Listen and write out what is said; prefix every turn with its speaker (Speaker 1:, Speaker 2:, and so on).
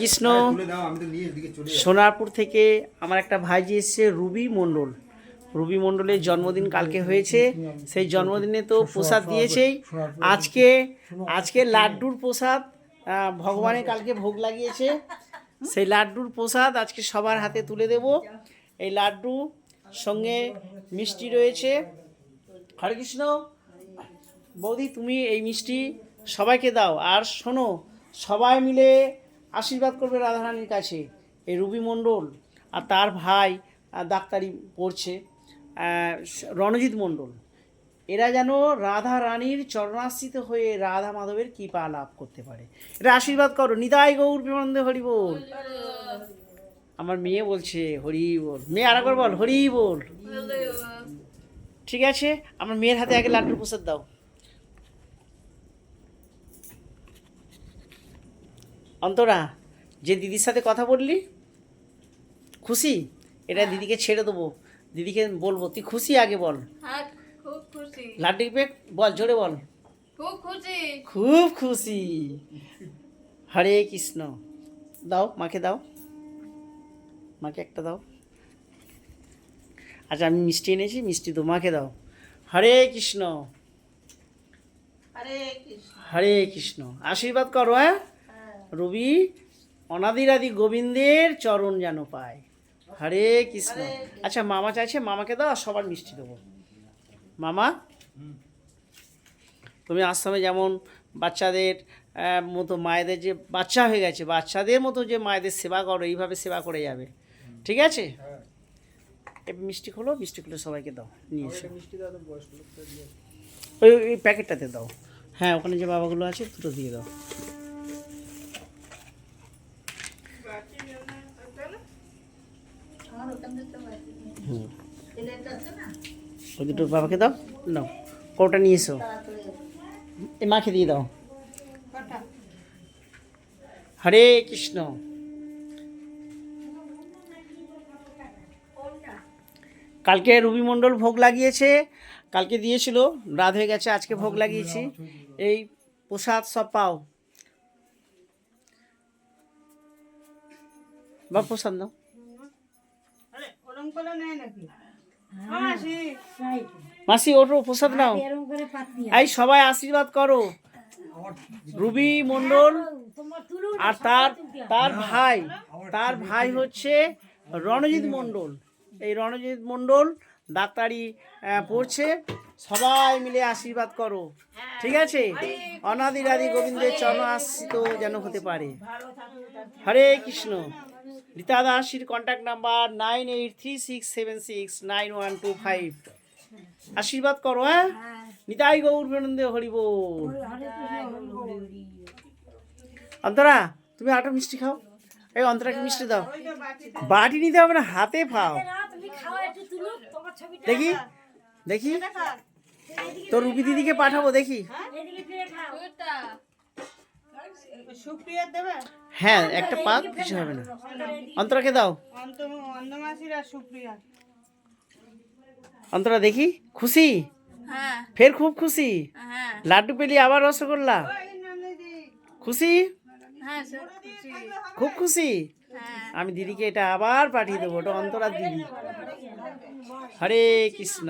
Speaker 1: কৃষ্ণ। সোনারপুর থেকে আমার একটা ভাইজি এসছে রুবি মণ্ডল। রুবি মণ্ডলের জন্মদিন কালকে হয়েছে সেই জন্মদিনে তো প্রসাদ দিয়েছেই। আজকে আজকে লাড্ডুর প্রসাদ ভগবানের কালকে ভোগ লাগিয়েছে। সেই লাড্ডুর প্রসাদ আজকে সবার হাতে তুলে দেব। এই লাড্ডু সঙ্গে মিষ্টি রয়েছে। হরে কৃষ্ণ। বৌদি তুমি এই মিষ্টি সবাইকে দাও। আর শোনো সবাই মিলে আশীর্বাদ করবে রাধারানীর কাছে। এই রুবি মণ্ডল আর তার ভাই ডাক্তারি পড়ছে রণজিৎ মণ্ডল। এরা যেন রাধা রানীর চরণাশ্রিত হয়ে রাধা মাধবের কৃপা লাভ করতে পারে। এটা আশীর্বাদ করো। নিতাই গৌর প্রেমানন্দে হরি বল। আমার মেয়ে বলছে হরি বল। মেয়ে আর একবার বল। হরি বল। ঠিক আছে? আমার মেয়ের হাতে আগে লাড্ডুর প্রসাদ দাও। অন্তরা যে দিদির সাথে কথা বললি খুশি? এটা দিদিকে ছেড়ে দেবো। দিদিকে বলব তুই খুশি? আগে বল।
Speaker 2: হ্যাঁ
Speaker 1: লাড্ডু পেক বল জোরে বল।
Speaker 2: খুব খুশি।
Speaker 1: খুব খুশি। হরে কৃষ্ণ। দাও মাকে দাও। মাকে একটা দাও। আচ্ছা আমি মিষ্টি এনেছি মিষ্টি তো মাকে দাও। হরে কৃষ্ণ। হরে কৃষ্ণ। আশীর্বাদ করো হ্যাঁ? রবি অনাদিরাদি গোবিন্দের চরণ যেন পায়। হরে কৃষ্ণ। আচ্ছা মামা চাইছে মামাকে দাও সবার মিষ্টি দেবো। মামা? তুমি আশ্রমে যেমন বাচ্চাদের মতো মায়েদের যে বাচ্চা হয়ে গেছে বাচ্চাদের মতো যে মায়েদের সেবা করো এইভাবে সেবা করে যাবে। ঠিক আছে? এবার মিষ্টি খোলো মিষ্টি খুলে সবাইকে দাও নিয়ে এসো। ওই ওই প্যাকেটটাতে দাও। হ্যাঁ ওখানে যে বাবাগুলো আছে দুটো দিয়ে দাও। হুম। ওই দুটো বাবাকে দাও? নাও কৌটা নিয়ে এসো এই মাকে দিয়ে দাও। হরে কৃষ্ণ। কালকে রবি মণ্ডল ভোগ লাগিয়েছে কালকে দিয়েছিল রাত হয়ে গেছে আজকে ভোগ লাগিয়েছি। এই প্রসাদ সব পাও। বা প্রসাদ দাও মাসি। ওঠো প্রসাদ নাও। এই সবাই আশীর্বাদ করো। রুবি মণ্ডল আর তার তার ভাই তার ভাই হচ্ছে রণজিৎ মণ্ডল। এই রণজিৎ মণ্ডল ডাক্তারি পড়ছে। সবাই মিলে আশীর্বাদ করো। ঠিক আছে? অনাদির আদি গোবিন্দের চরণ আশ্রিত যেন হতে পারে। Hare Krishna. Rita দাসির contact number nine eight three six seven six nine one two five আশীর্বাদ করো হ্যাঁ? নিতাই গৌর প্রেনন্দে হরি বল অন্তরা তুমি আটা মিষ্টি খাও। এই অন্তরাকে মিষ্টি দাও। বাটি নিতে হবে না হাতে পাও। দেখি দেখি। তোর রুবি দিদিকে পাঠাবো দেখি।
Speaker 2: ওটা
Speaker 3: সুপ্রিয়া দেবে?
Speaker 1: হ্যাঁ একটা পাক কিছু হবে না। অন্তরাকে দাও। অন্তরা দেখি খুশি?
Speaker 2: হ্যাঁ।
Speaker 1: ফের খুব খুশি?
Speaker 2: হ্যাঁ।
Speaker 1: লাড্ডু পেলি আবার রসগোল্লা? খুশি?
Speaker 2: হ্যাঁ
Speaker 1: খুব খুশি? আমি দিদিকে এটা আবার পাঠিয়ে দেবো ওটা অন্তরার দিদি। হরে কৃষ্ণ।